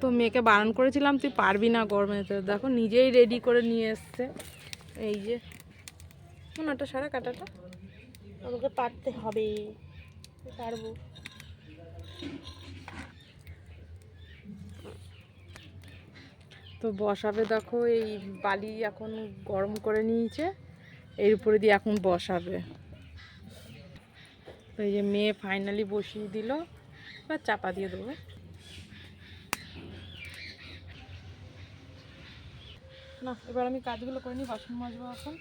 তো মেয়েকে বারণ করেছিলাম, তুই পারবি না গরমেতে দেখো নিজেই রেডি করে নিয়ে এসছে। এই যে ওটা সারা কাটাটা। আমাকে পারতে হবে পারব। তো বসাবে দেখো, এই বালি এখন গরম করে নিয়েছে, এর উপরে দিয়ে এখন বসাবে। তো এই যে মেয়ে ফাইনালি বসিয়ে দিল, এবার চাপা দিয়ে দেবো। না, এবার আমি কাজগুলো করে নিই, বাসন মাজবো এখন।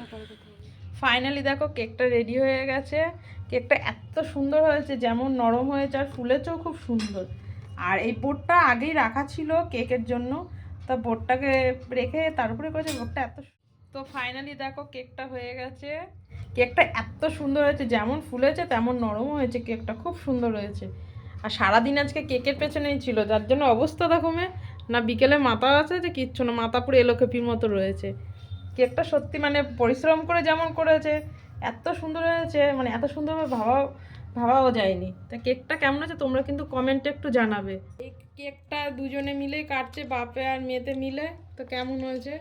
দেখো। ফাইনালি দেখো, কেকটা রেডি হয়ে গেছে। কেকটা এত সুন্দর হয়েছে, যেমন নরম হয়েছে, আর ফুলেছেও খুব সুন্দর। আর এই বোর্ডটা আগেই রাখা ছিল কেকের জন্য। তা বোর্ডটাকে রেখে তার উপরে করেছে, বোর্ডটা এত তো ফাইনালি দেখো, কেকটা হয়ে গেছে। কেকটা এত সুন্দর হয়েছে, যেমন ফুলেছে, তেমন নরম হয়েছে, কেকটা খুব সুন্দর হয়েছে। আর সারাদিন আজকে কেকের পেছনেই ছিল? যার জন্য অবস্থা দেখো মে, না বিকেলে মাথা আছে যে কিচ্ছু না, মাথা পুরো এলোকেপির মতো রয়েছে। কেকটা সত্যি মানে পরিশ্রম করে যেমন করেছে, এত সুন্দর হয়েছে মানে এত সুন্দরভাবে ভাবাও ভাবাও যায়নি। তা কেকটা কেমন আছে তোমরা কিন্তু কমেন্টে একটু জানাবে। এই কেকটা দুজনে মিলেই কাটছে, বাপে আর মেয়েতে মিলে, তো কেমন হয়েছে?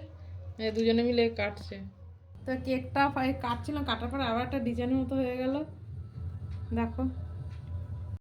দুজনে মিলে কাটছে। তো কেকটা কাটছিলাম, কাটার পর আবার একটা ডিজাইনের মতো হয়ে গেল। দেখো।